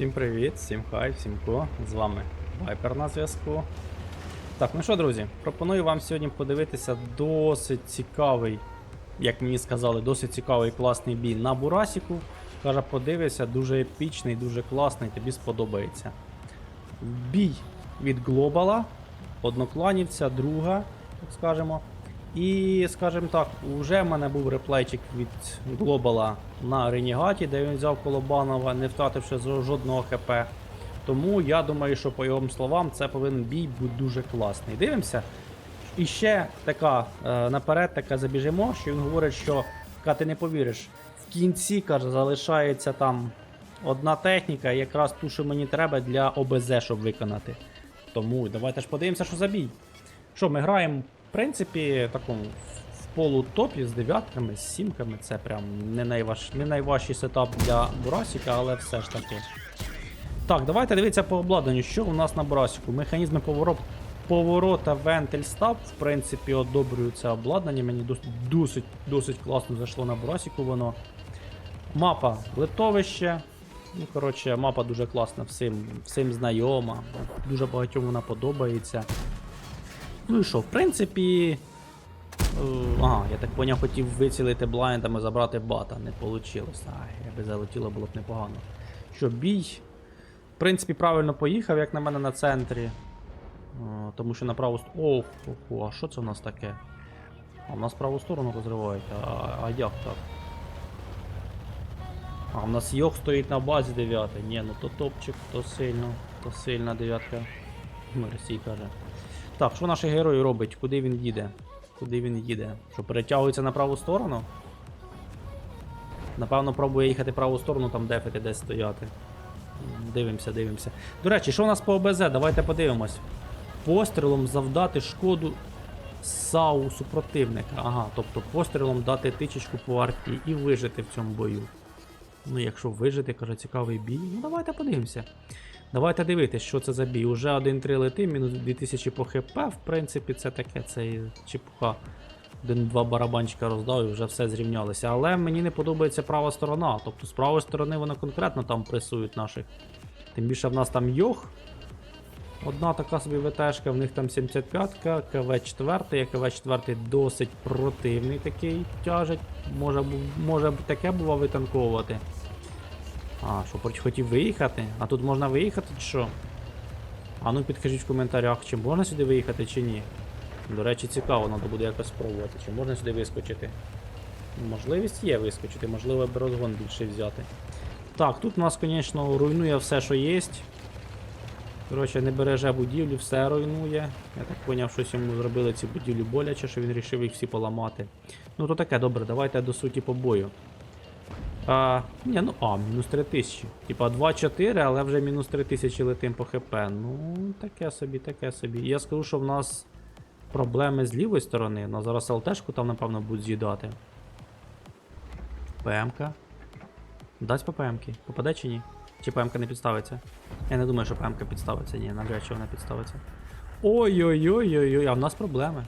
Всім привіт, всім хай, всім ко. З вами Вайпер на зв'язку. Так, ну що, друзі, пропоную вам сьогодні подивитися досить цікавий, як мені сказали, досить цікавий класний бій на Бурасіку. Каже, подивися, дуже епічний, дуже класний, тобі сподобається. Бій від Глобала, однокланівця, друга, так скажемо. І, скажімо так, вже в мене був реплейчик від Глобала на Ренігаті, де він взяв Колобанова, не втративши жодного ХП. Тому я думаю, що по його словам це повинен бій бути дуже класний. Дивимося. І ще така е, наперед, така забіжимо, що він говорить, що «Ка, ти не повіриш, в кінці каже, залишається там одна техніка, якраз ту, що мені треба для ОБЗ, щоб виконати. Тому давайте ж подивимося, що за бій. Що, ми граємо, в принципі, такому в полутопі з дев'ятками, з сімками. Це прям не, найваж... не найважчий сетап для Бурасіка, але все ж таки. Так, давайте дивитися по обладнанню, що у нас на Бурасіку. Механізми поворот... поворота вентиль стаб, в принципі, одобрюю це обладнання. Мені дос- досить, досить класно зайшло на Бурасіку воно. Мапа литовище. Ну, коротше, мапа дуже класна, всім, всім знайома. Дуже багатьом вона подобається. Ну і що, в принципі. е, Ага, я так поняв, хотів вицілити блайндами, забрати бата. Не вийшло. Ай, якби залетіло, було б непогано. Що, бій. В принципі, правильно поїхав, як на мене, на центрі. О, тому що на праву сторону. Ох, а що це у нас таке? А в нас праву сторону розривають. А, а як так? А, у нас Йох стоїть на базі 9. Ні, ну то топчик, то сильно, то сильна дев'ятка. Мерсій каже. Так, що наш герой робить? Куди він їде? Куди він їде? Що перетягується на праву сторону? Напевно, пробує їхати праву сторону, там дефити десь стояти. Дивимося, дивимося. До речі, що у нас по ОБЗ? Давайте подивимось. Пострілом завдати шкоду САУ супротивника. Ага, тобто пострілом дати тичечку по арті і вижити в цьому бою. Ну, якщо вижити, каже, цікавий бій. Ну давайте подивимося. Давайте дивитись, що це за бій. Уже 1-3 лети, мінус 2000 по ХП. В принципі, це таке, це і чепуха. Один-два барабанчика роздав і вже все зрівнялося. Але мені не подобається права сторона. Тобто з правої сторони вони конкретно там пресують наших. Тим більше в нас там Йох. Одна така собі ВТшка, в них там 75-ка, КВ-4, КВ-4 досить противний такий тяжить. Може, може таке було витанковувати. А, що хоч хотів виїхати? А тут можна виїхати чи що? А ну підкажіть в коментарях, чи можна сюди виїхати чи ні. До речі, цікаво, треба буде якось спробувати, чи можна сюди вискочити. Можливість є вискочити, можливо, б розгон більше взяти. Так, тут у нас, звісно, руйнує все, що є. Коротше, не береже будівлю, все руйнує. Я так зрозумів, щось йому зробили ці будівлі боляче, що він вирішив їх всі поламати. Ну то таке, добре, давайте до суті по бою. А, ні, ну а, мінус 3000. Типа 2-4, але вже мінус 3000 летим по ХП. Ну, таке собі, таке собі. Я скажу, що в нас проблеми з лівої сторони. На зараз ЛТшку там, напевно, будуть з'їдати. ПМК. Дасть по ПМки. Попаде чи ні? Чи ПМК не підставиться? Я не думаю, що ПМК підставиться, ні, навряд чи вона підставиться. Ой-ой-ой-ой-ой, а в нас проблеми.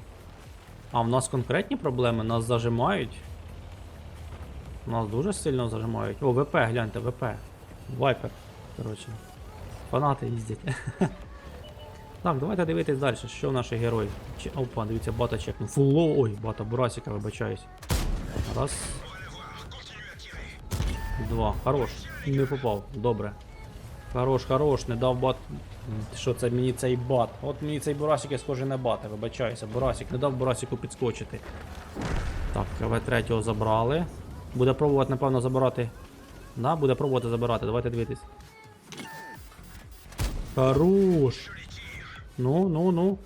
А в нас конкретні проблеми, нас зажимають. Нас дуже сильно зажимають. О, ВП, гляньте, ВП. Вайпер. Коротше. Фанати їздять. Так, давайте дивитись далі, що наші герої. Чи... Опа, дивіться, бата чекнув. Фулло, ой, бата Бурасіка, вибачаюсь. Раз. Два. Хорош. Не попав. Добре. Хорош, хорош, не дав бат. Що це мені цей бат? От мені цей Бурасік є схожий на бата, вибачаюся. Бурасік не дав Бурасіку підскочити. Так, КВ-3 забрали. Буде пробувати, напевно, забирати. Да, буде пробувати забирати. Давайте дивитись. Хорош. Ну, ну, ну.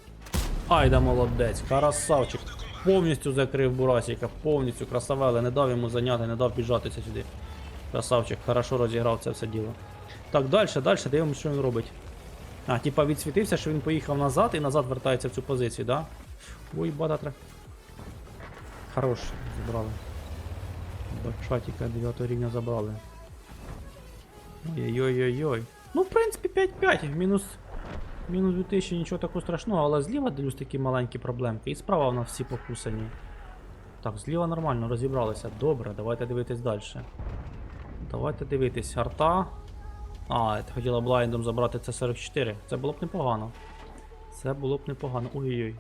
Ай да молодець, красавчик. Повністю закрив Бурасіка, повністю красавеле, не дав йому зайняти, не дав біжатися сюди. Красавчик, хорошо розіграв це все діло. Так, далі, далі, дивимося, що він робить. А, типа відсвітився, що він поїхав назад і назад вертається в цю позицію, да? Ой, бада тре. Хорош, забрали. Бачатіка 9 рівня забрали. Ой-ой-ой-ой. Ну, в принципі, 5-5. Мінус. Мінус 2000, нічого такого страшного, але зліва дивлюсь такі маленькі проблемки. І справа в нас всі покусані. Так, зліва нормально розібралися. Добре, давайте дивитись далі. Давайте дивитись. Арта. А, ти хотіла блайндом забрати С44. Це було б непогано. Це було б непогано. Ой-ой-ой.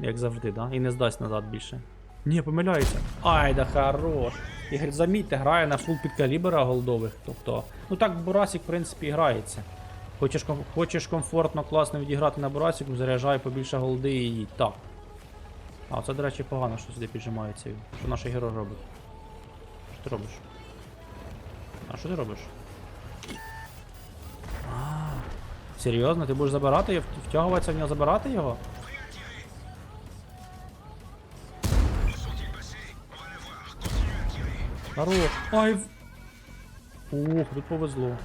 Як завжди, да? І не здасть назад більше. Ні, помиляюся. Ай, да хорош. І замітьте, грає на фул під калібра голдових. Тобто, ну так Бурасик, в принципі, грається. Хочеш, хочеш комфортно, класно відіграти на Бурасику, заряджай побільше голди і їдь. Так. А, це, до речі, погано, що сюди піджимається. Що наш герой робить? Що ти робиш? А що ти робиш? А, серйозно, ти будеш забирати його, втягуватися в нього, забирати його? Хорош. Ай. Ух, тут повезло.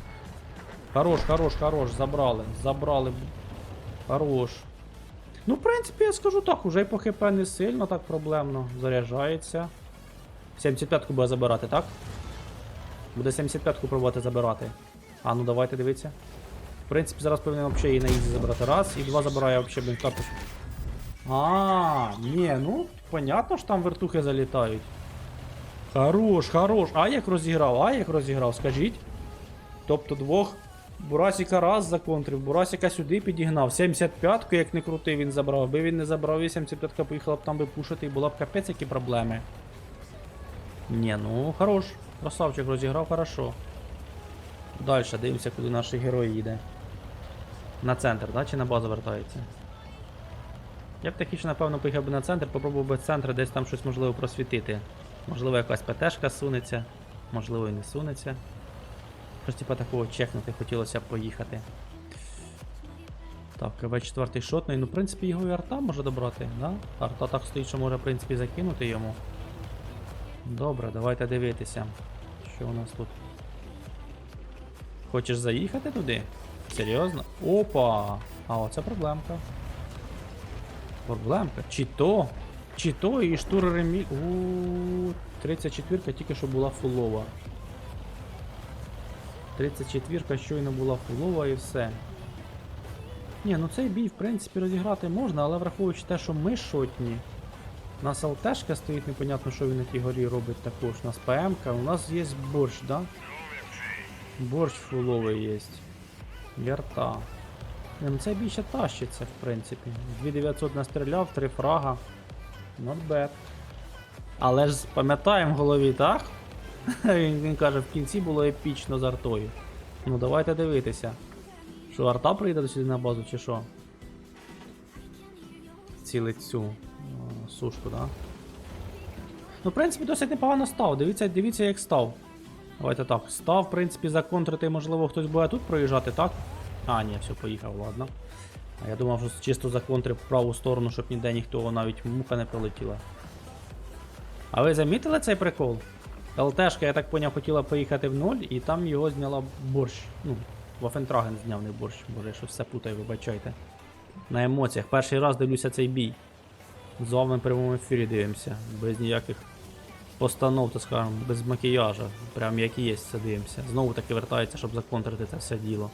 Хорош, хорош, хорош, забрали. Забрали. Хорош. Ну, в принципі, я скажу так, уже і по ХП не сильно так проблемно. Заряджається. 75-ку буде забирати, так? Буде 75-ку пробувати забирати. А, ну давайте дивіться. В принципі, зараз повинен взагалі її на ізі забрати. Раз, і два забирає взагалі, блін. А, ні, ну, понятно, що там вертухи залітають. Хорош, хорош. А як розіграв, а як розіграв, скажіть. Тобто двох. Бурасіка раз законтрив, Бурасіка сюди підігнав. 75-ку, як не крутий, він забрав. Аби він не забрав, і 75-ка поїхала б там би пушити, і була б капець, які проблеми. Ні, ну хорош. Красавчик розіграв хорошо. Далі, дивимося, куди наш герой їде. На центр, да? Чи на базу вертається? Я б тихіше, напевно, поїхав би на центр, попробував би з десь там щось можливо просвітити. Можливо, якась ПТшка сунеться, можливо і не сунеться. Щось типа такого чекнути хотілося б поїхати. Так, КВ-4 шотний, ну в принципі його і арта може добрати, да? Арта так стоїть, що може в принципі закинути йому. Добре, давайте дивитися. Що у нас тут? Хочеш заїхати туди? Серйозно? Опа! А оце проблемка. Проблемка. Чи то? Чи то і штур ремі. У 34 тільки що була фулова. 34 щойно була фулова і все. Ні, ну цей бій, в принципі, розіграти можна, але враховуючи те, що ми шотні. У нас ЛТшка стоїть, непонятно, що він на тій горі робить також. У нас ПМ-ка, у нас є борщ, да? Борщ фуловий є. Ні, ну цей бій ще тащиться, в принципі. 2900 настріляв, 3 фрага. Not bad. Але ж пам'ятаємо в голові, так? він, він каже, в кінці було епічно з артою. Ну давайте дивитися. Що арта прийде сюди на базу чи що? Цілить цю о, сушку, да? Ну, в принципі, досить непогано став. Дивіться, дивіться, як став. Давайте так. Став, в принципі, законтрити, можливо, хтось буде тут проїжджати, так? А, ні, все, поїхав, ладно. А я думав, що чисто законтрив в праву сторону, щоб ніде ніхто навіть муха не прилетіла. А ви замітили цей прикол? ЛТшка, я так поняв, хотіла поїхати в ноль, і там його зняла борщ. Ну, Вафентраген зняв не борщ, боже, я щось все путаю, вибачайте. На емоціях. Перший раз дивлюся цей бій. З вами в прямому ефірі дивимося. Без ніяких постанов, так скажемо, без макіяжа. Прям як і є, це дивимося. Знову таки вертається, щоб законтрити це все діло.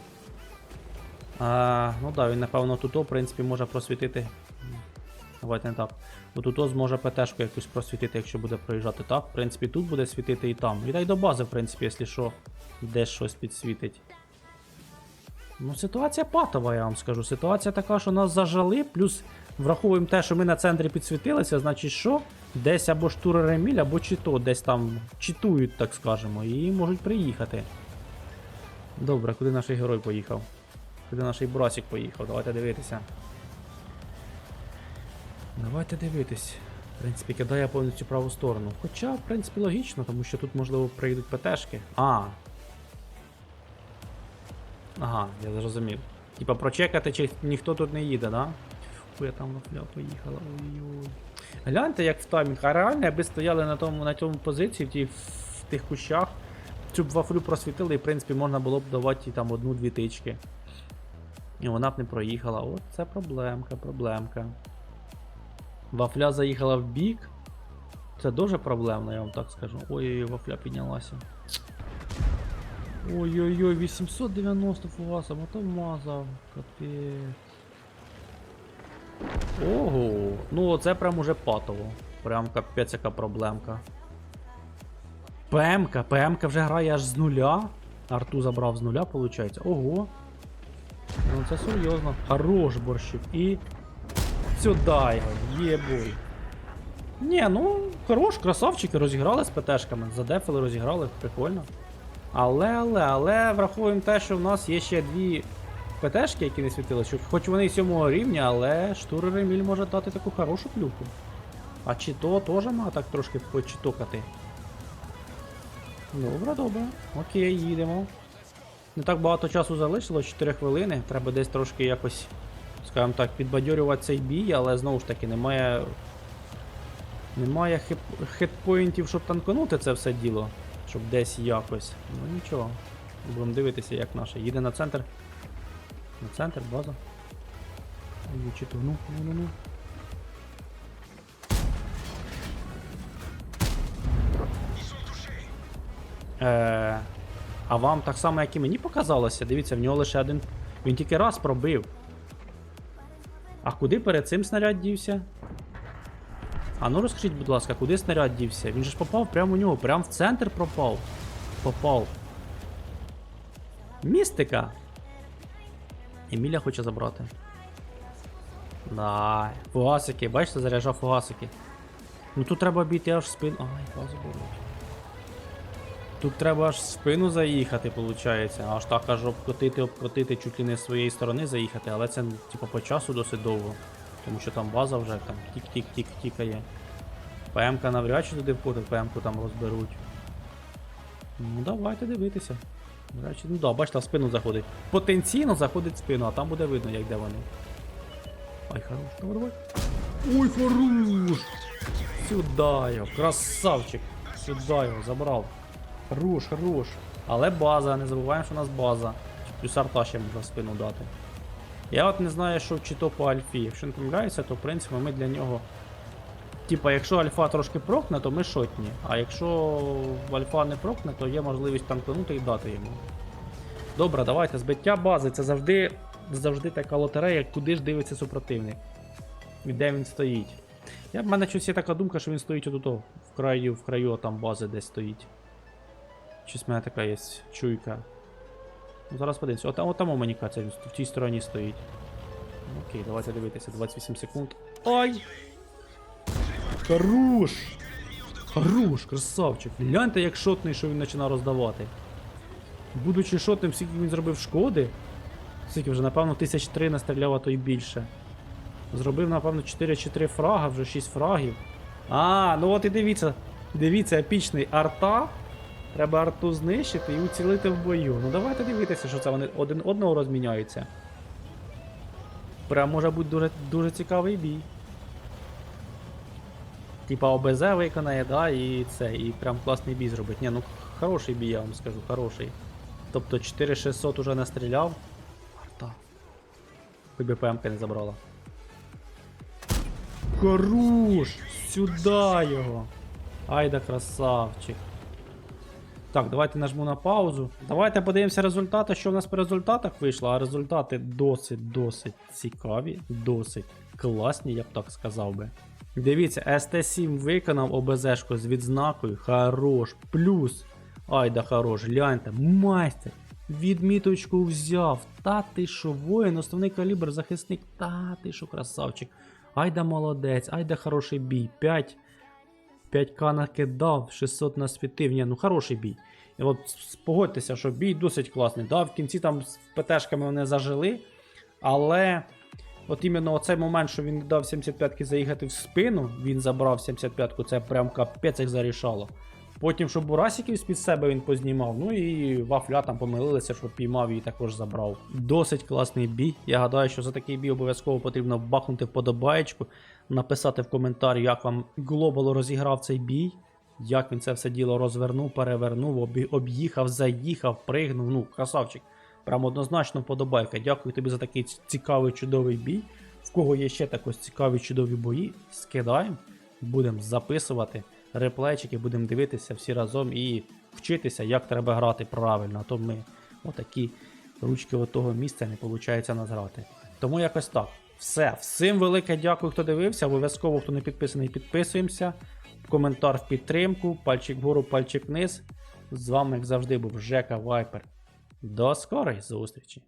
А, ну да, він напевно тут, в принципі, може просвітити. Давайте не так. Тут зможе ПТшку якусь просвітити, якщо буде проїжджати так. В принципі, тут буде світити і там. І дай до бази, в принципі, якщо що, десь щось підсвітить. Ну, ситуація патова, я вам скажу. Ситуація така, що нас зажали, плюс враховуємо те, що ми на центрі підсвітилися, значить що? Десь або штур реміль, або чито, десь там читують, так скажемо, і можуть приїхати. Добре, куди наш герой поїхав? Куди наш брасик поїхав? Давайте дивитися. Давайте дивитись. В принципі, кидає повністю праву сторону. Хоча, в принципі, логічно, тому що тут, можливо, прийдуть ПТшки. А. Ага, я зрозумів. Типа прочекати, чи ніхто тут не їде, да? Фу, я там вафля поїхала. Ой-ой. Гляньте, як в таймінг. А реально, якби стояли на тому, на цьому позиції, в, тій, в тих кущах, цю б вафлю просвітили, і в принципі можна було б давати там одну-дві тички. І вона б не проїхала. От це проблемка, проблемка. Вафля заїхала в бік. Це дуже проблемно, я вам так скажу. Ой-ой-ой, вафля піднялася. Ой-ой-ой, 890 фугаса, мотомазав. Капець. Ого, ну оце прям уже патово. Прям капець яка проблемка. ПМК, ПМК вже грає аж з нуля. Арту забрав з нуля, виходить. Ого. Ну це серйозно. Хорош борщик. І. Сюди його, єбой. Ні, ну, хорош, красавчики, розіграли з ПТшками. Задефили, розіграли, прикольно. Але, але, але враховуємо те, що в нас є ще дві ПТшки, які не світили, хоч вони сьомого рівня, але штур Реміль може дати таку хорошу плюху. А чи то теж має так трошки почитокати. Добре, добре. Окей, їдемо. Не так багато часу залишилось, 4 хвилини. Треба десь трошки якось, скажімо так, підбадьорювати цей бій, але знову ж таки немає. Немає хіп... щоб танканути це все діло. Щоб десь якось. Ну нічого. Будемо дивитися, як наше. Їде на центр. На центр, база. Ну, ну, ну, ну. Е, а вам так само, як і мені показалося, дивіться, в нього лише один. Він тільки раз пробив. А куди перед цим снаряд дівся? А ну розкажіть, будь ласка, куди снаряд дівся? Він же ж попав прямо у нього, прямо в центр пропав. Попав. Містика. Еміля хоче забрати. Да. Фугасики, бачите, заряджав фугасики. Ну тут треба бійти аж спину. Ай, базу беруть. Тут треба аж в спину заїхати, виходить. Аж так аж обкотити, обкотити, чуть ли не з своєї сторони заїхати, але це типу по часу досить довго. Тому що там база вже там тік-тік-тік тікає. ПМК навряд чи туди входить, ПМку там розберуть. Ну давайте дивитися. Навряд чи- Ну да, бачите, в спину заходить. Потенційно заходить спину, а там буде видно, як де вони. Ай, хорош, давай, давай. Ой, хорош! Сюда його, красавчик! Сюда його, забрав. Хорош, хорош. Але база, не забуваємо, що у нас база. Плюс арта ще можна спину дати. Я от не знаю, що чи то по альфі. Якщо не помиляюся, то в принципі ми для нього. Типа, якщо альфа трошки прокне, то ми шотні. А якщо альфа не прокне, то є можливість танканути і дати йому. Добре, давайте. Збиття бази це завжди, завжди така лотерея, куди ж дивиться супротивник. І де він стоїть. Я, в мене щось є така думка, що він стоїть отут, в краю, в краю там бази десь стоїть. Щось в мене така є чуйка. Ну, Зараз подивимося. От, там у мені каця, в тій стороні стоїть. Окей, давайте дивитися. 28 секунд. Ай! Хорош! Хорош, красавчик. Гляньте, як шотний, що він починає роздавати. Будучи шотним, скільки він зробив шкоди. Скільки вже, напевно, тисяч три настріляв, а то й більше. Зробив, напевно, 4 чи 3 фрага, вже 6 фрагів. А, ну от і дивіться. Дивіться, епічний арта. Треба арту знищити і уцілити в бою. Ну давайте дивитися, що це вони один одного розміняються. Прям може бути дуже, дуже цікавий бій. Типа ОБЗ виконає, да, і це, і прям класний бій зробить. Ні, ну хороший бій, я вам скажу, хороший. Тобто 4600 уже настріляв. Арта. Хоч би ПМК не забрала. Хорош! Сюда його! Айда красавчик. Так, давайте нажму на паузу. Давайте подивимося результати, що в нас по результатах вийшло. А результати досить-досить цікаві, досить класні, я б так сказав би. Дивіться, СТ7 виконав ОБЗшку з відзнакою. Хорош. Плюс. Айда хорош, гляньте, майстер. Відміточку взяв. Та ти що, воїн, основний калібр, захисник. Та ти що, красавчик. Айда молодець, айда хороший бій. 5. 5к накидав, 600 насвітив. Ні, ну хороший бій. І от с- погодьтеся, що бій досить класний. Да, в кінці там з ПТшками вони зажили. Але от іменно оцей момент, що він дав 75-ки заїхати в спину, він забрав 75-ку, це прям капець як зарішало. Потім, щоб бурасиків з-під себе він познімав, ну і вафля там помилилися, що піймав і також забрав. Досить класний бій. Я гадаю, що за такий бій обов'язково потрібно бахнути вподобаєчку, написати в коментарі, як вам Глобал розіграв цей бій, як він це все діло розвернув, перевернув, об'їхав, заїхав, пригнув. Ну, красавчик. Прям однозначно вподобайка. Дякую тобі за такий цікавий чудовий бій. В кого є ще також цікаві чудові бої, скидаємо, будемо записувати реплейчики, будемо дивитися всі разом і вчитися, як треба грати правильно. А то ми отакі ручки от того місця не виходить нас грати. Тому якось так. Все. Всім велике дякую, хто дивився. Обов'язково, хто не підписаний, підписуємося. Коментар в підтримку, пальчик вгору, пальчик вниз. З вами, як завжди, був Жека Вайпер. До скорої зустрічі!